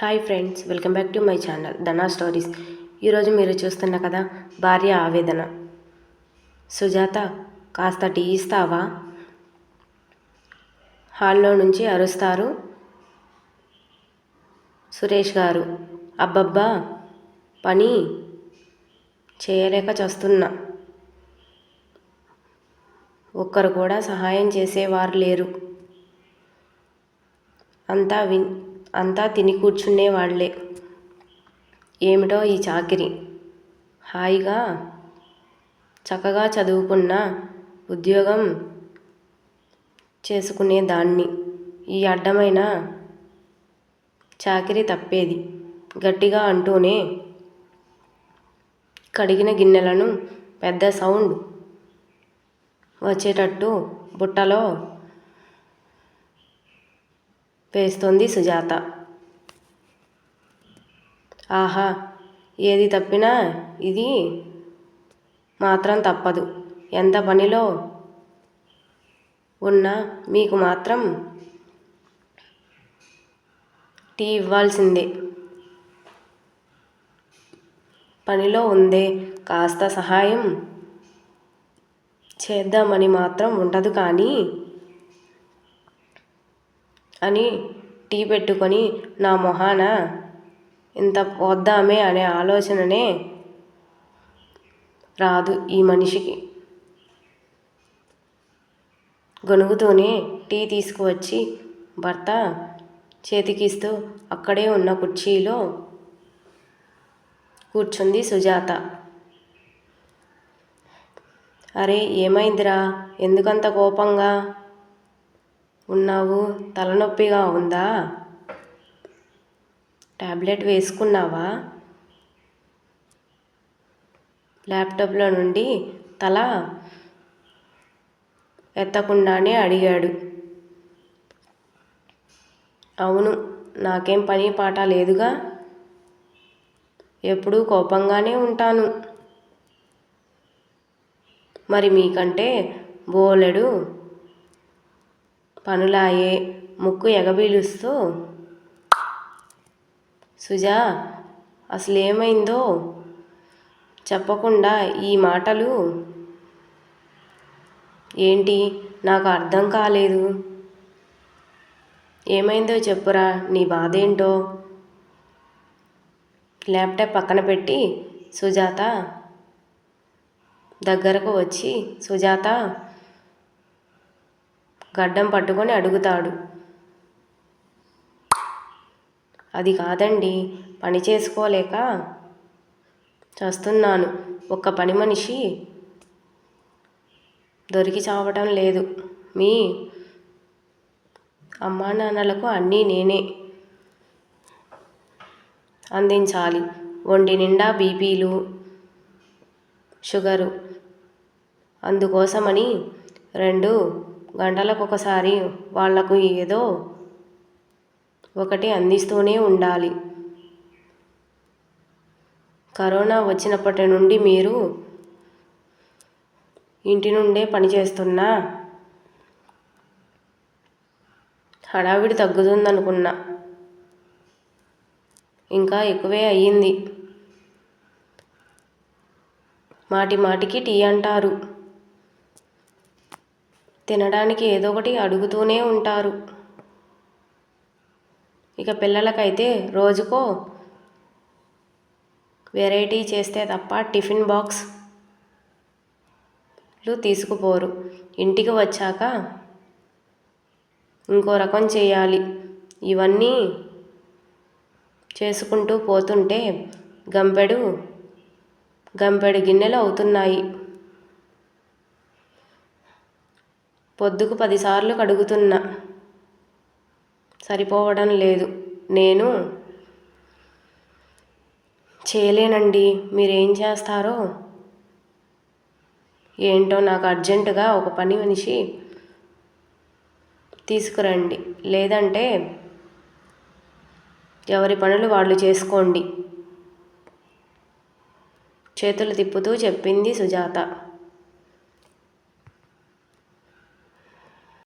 Hi friends welcome back to my channel Dhana stories ఈరోజు మీరు చూస్తున్న కదా భార్య ఆవేదన. సుజాత కాస్త టీ ఇస్తావా? హాల్లో నుంచి అరుస్తారు సురేష్ గారు. అబ్బబ్బా పని చేయలేక చేస్తున్నా. ఒక్కరు కూడా సహాయం చేసేవారు లేరు. అంతా విన్ అంతా తిని కూర్చునే వాళ్ళే. ఏమిటో ఈ చాకిరి? హాయిగా చక్కగా చదువుకున్న ఉద్యోగం చేసుకునే దాన్ని. ఈ అడ్డమైన చాకిరి తప్పేది. గట్టిగా అంటూనే కడిగిన గిన్నెలను పెద్ద సౌండ్ వచ్చేటట్టు బుట్టలో వేస్తోంది సుజాత. ఆహా ఏది తప్పినా ఇది మాత్రం తప్పదు. ఎంత పనిలో ఉన్నా మీకు మాత్రం టీ ఇవ్వాల్సిందే. పనిలో ఉందే కాస్త సహాయం చేద్దామని మాత్రం ఉండదు కానీ అని టీ పెట్టుకొని నా మొహాన ఇంత పోద్దామే అనే ఆలోచననే రాదు ఈ మనిషికి. గొనుగుతూనే టీ తీసుకువచ్చి భర్త చేతికిస్తూ అక్కడే ఉన్న కుర్చీలో కూర్చుంది సుజాత. అరే ఏమైందిరా? ఎందుకంత కోపంగా? ఉన్నావు? తలనొప్పిగా ఉందా? టాబ్లెట్ వేసుకున్నావా? ల్యాప్టాప్లో నుండి తల ఎత్తకుండానే అడిగాడు. అవును నాకేం పని పాట లేదుగా? ఎప్పుడూ కోపంగానే ఉంటాను. మరి మీకంటే బోలెడు పనులాయే ముక్కు ఎగబీలుస్తూ సుజా అసలేమైందో చెప్పకుండా ఈ మాటలు. ఏంటి? నాకు అర్థం కాలేదు. ఏమైందో చెప్పురా నీ బాధ ఏంటో ల్యాప్టాప్ పక్కన పెట్టి సుజాత దగ్గరకు వచ్చి సుజాత గడ్డం పట్టుకొని అడుగుతాడు. అది కాదండి పని చేసుకోలేక చేస్తున్నాను. ఒక్క పని మనిషి దొరికి చావటం లేదు. మీ అమ్మా నాన్నలకు అన్నీ నేనే అందించాలి. ఒంటి నిండా బీపీలు షుగరు అందుకోసమని రెండు గంటలకు ఒకసారి వాళ్ళకు ఏదో ఒకటి అందిస్తూనే ఉండాలి. కరోనా వచ్చినప్పటి నుండి మీరు ఇంటి నుండే పనిచేస్తున్నా హడావిడి తగ్గుతుందనుకున్నా. ఇంకా ఎక్కువే అయ్యింది. మాటి మాటికి టీ అంటారు. తినడానికి ఏదో ఒకటి అడుగుతూనే ఉంటారు. ఇక పిల్లలకైతే రోజుకో వెరైటీ చేస్తే తప్ప టిఫిన్ బాక్స్లు తీసుకుపోరు. ఇంటికి వచ్చాక ఇంకో రకం చేయాలి. ఇవన్నీ చేసుకుంటూ పోతుంటే గంపెడు గంపెడు గిన్నెలు అవుతున్నాయి. పొద్దుకు పదిసార్లు కడుగుతున్నా. సరిపోవడం లేదు. నేను చేయలేనండి. మీరేం చేస్తారో? ఏంటో నాకు అర్జెంటుగా ఒక పని మనిషి తీసుకురండి. లేదంటే ఎవరి పనులు వాళ్ళు చేసుకోండి. చేతులు తిప్పుతూ చెప్పింది సుజాత.